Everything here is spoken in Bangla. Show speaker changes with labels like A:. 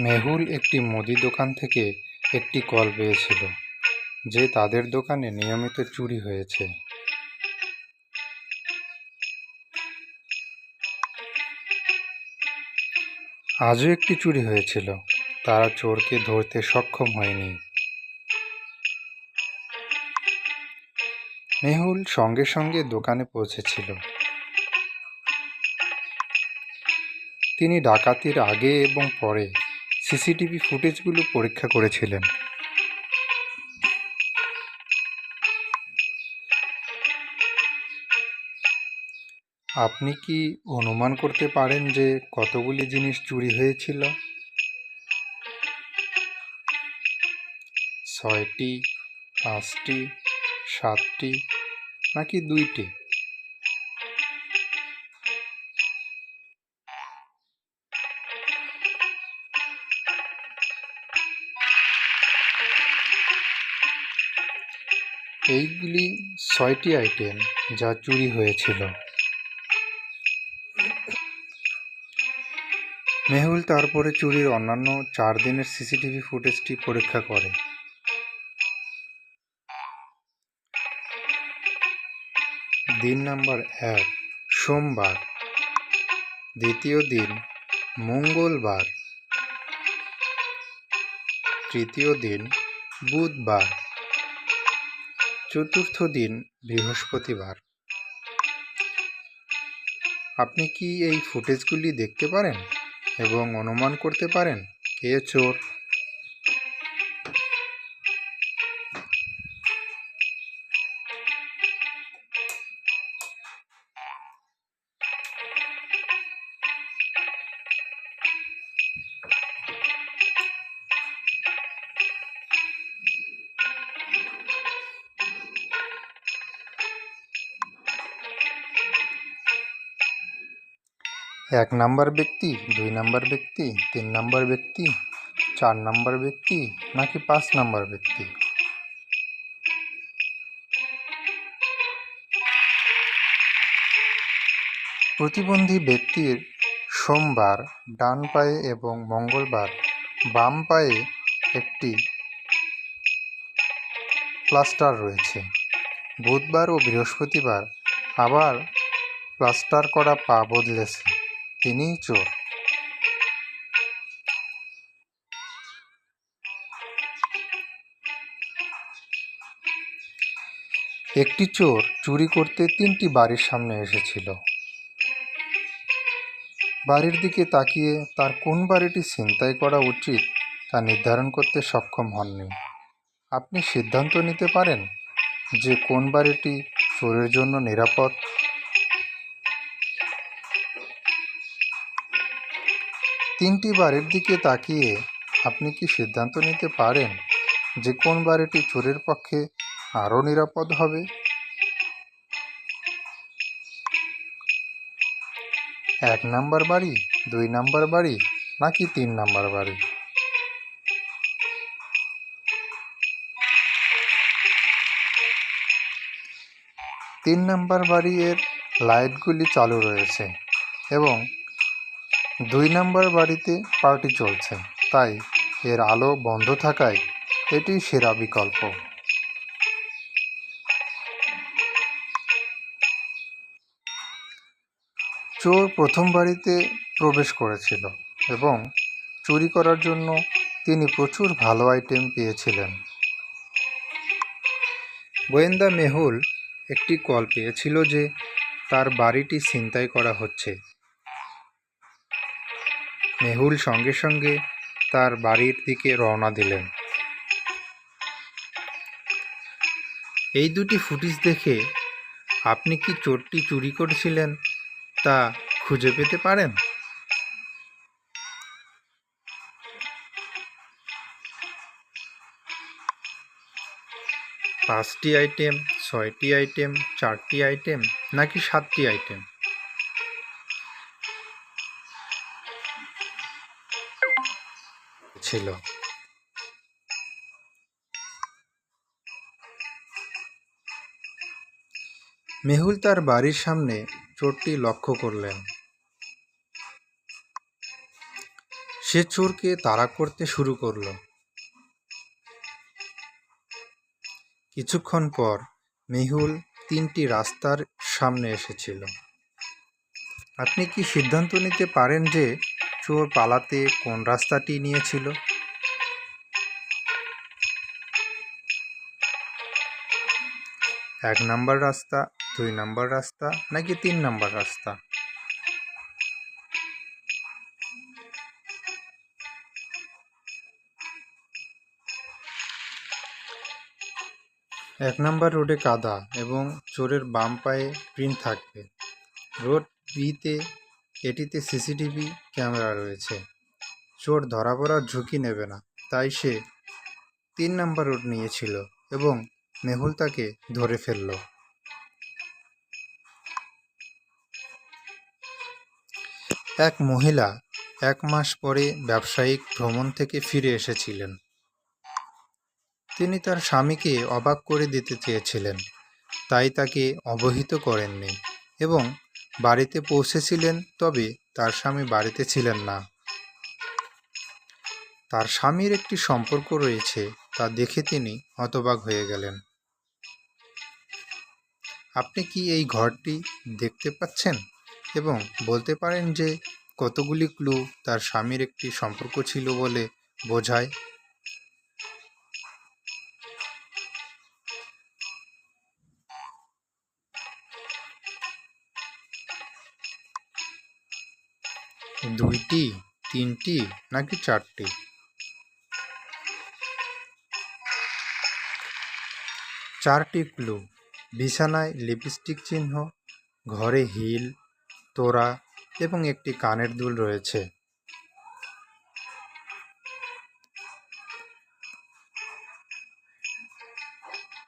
A: মেহুল একটি মুদি দোকান থেকে একটি কল পেয়েছিল, যে তাদের দোকানে নিয়মিত চুরি হয়েছে। আজও একটি চুরি হয়েছিল, তারা চোরকে ধরতে সক্ষম হয়নি। মেহুল সঙ্গে সঙ্গে দোকানে পৌঁছেছিল। তিনি ডাকাতির আগে এবং পরে সিসিটিভি ফুটেজগুলো পরীক্ষা করেছিলেন। আপনি কি অনুমান করতে পারেন যে কতগুলি জিনিস চুরি হয়েছিল? ছয়টি, পাঁচটি, সাতটি, নাকি দুইটি? এইগুলি ছয়টি আইটেম যা চুরি হয়েছিল। মেহুল তারপরে চুরির অন্যান্য চার দিনের সিসিটিভি ফুটেজটি পরীক্ষা করে। দিন নাম্বার এক, সোমবার। দ্বিতীয় দিন, মঙ্গলবার। তৃতীয় দিন, বুধবার। চতুর্থ দিন, বৃহস্পতিবার। আপনি কি এই ফুটেজগুলি দেখতে পারেন এবং অনুমান করতে পারেন? কে চোর? এক নাম্বার ব্যক্তি, দুই নাম্বার ব্যক্তি, তিন নাম্বার ব্যক্তি, চার নাম্বার ব্যক্তি, নাকি পাঁচ নাম্বার ব্যক্তি? প্রতিবন্ধী ব্যক্তির সোমবার ডান পায়ে এবং মঙ্গলবার বাম পায়ে একটি প্লাস্টার রয়েছে। বুধবার ও বৃহস্পতিবার আবার প্লাস্টার করা পা বদলেছে। তিনিই চোর। একটি চোর চুরি করতে তিনটি বাড়ির সামনে এসেছিল। বাড়ির দিকে তাকিয়ে তার কোন বাড়িটি ছিনতাই করা উচিত তা নির্ধারণ করতে সক্ষম হননি। আপনি সিদ্ধান্ত নিতে পারেন যে কোন বাড়িটি চোরের জন্য নিরাপদ তিনটি বাড়ির দিকে তাকিয়ে আপনি কি সিদ্ধান্ত নিতে পারেন যে কোন বাড়িটি চোরের পক্ষে আরও নিরাপদ হবে? এক নাম্বার বাড়ি, দুই নাম্বার বাড়ি, নাকি তিন নাম্বার বাড়ি? তিন নাম্বার বাড়ি এর লাইটগুলি চালু রয়েছে এবং দুই নম্বর বাড়িতে পার্টি চলছে, তাই এর আলো বন্ধ থাকায় এটি সেরা বিকল্প। চোর প্রথম বাড়িতে প্রবেশ করেছিল এবং চুরি করার জন্য তিনি প্রচুর ভালো আইটেম পেয়েছিলেন। গোয়েন্দা মেহুল একটি কল পেয়েছিল যে তার বাড়িটি ছিনতাই করা হচ্ছে। মেহুল সঙ্গে সঙ্গে তার বাড়ির দিকে রওনা দিলেন। এই দুটি ফুটেজ দেখে আপনি কি চোরটি চুরি করেছিলেন তা খুঁজে পেতে পারেন? পাঁচটি আইটেম, ছয়টি আইটেম, চারটি আইটেম, নাকি সাতটি আইটেম? ছিল। মেহুল তার বাড়ির সামনে চোরটি লক্ষ্য করলেন। সে চোরকে তাড়া করতে শুরু করল। কিছুক্ষণ পর মেহুল তিনটি রাস্তার সামনে এসেছিল। আপনি কি সিদ্ধান্ত নিতে পারেন যে চোর পালাতে কোন রাস্তাটি নিয়েছিল? এক নাম্বার রাস্তা, দুই নাম্বার রাস্তা, নাকি তিন নাম্বার রাস্তা? এক নাম্বার রোডে কাদা এবং চোরের বাম পায়ে প্রিন্ট থাকবে। রোড বিতে এটিতে সিসিটিভি ক্যামেরা রয়েছে। চোর ধরা পড়ার ঝুঁকি নেবে না, তাই সে তিন নাম্বার রোড নিয়েছিল এবং মেহুল তাকে ধরে ফেলল। এক মহিলা এক মাস পরে ব্যবসায়িক ভ্রমণ থেকে ফিরে এসেছিলেন। তিনি তার স্বামীকে অবাক করে দিতে চেয়েছিলেন, তাই তাকে অবহিত করেননি এবং বাড়িতে পৌঁছেছিলেন, তবে তার স্বামী বাড়িতে ছিলেন না। তার স্বামীর একটি সম্পর্ক রয়েছে, তা দেখে তিনি হতবাক হয়ে গেলেন। আপনি কি এই ঘরটি দেখতে পাচ্ছেন? এবং বলতে পারেন যে, কতগুলি ক্লু তার স্বামীর একটি সম্পর্ক ছিল বলে বোঝায়। দুইটি, তিনটি নাকি চারটি? চারটি ক্লু। বিছানায় লিপস্টিক চিহ্ন, ঘরে হিল তোরা এবং একটি কানের দুল রয়েছে।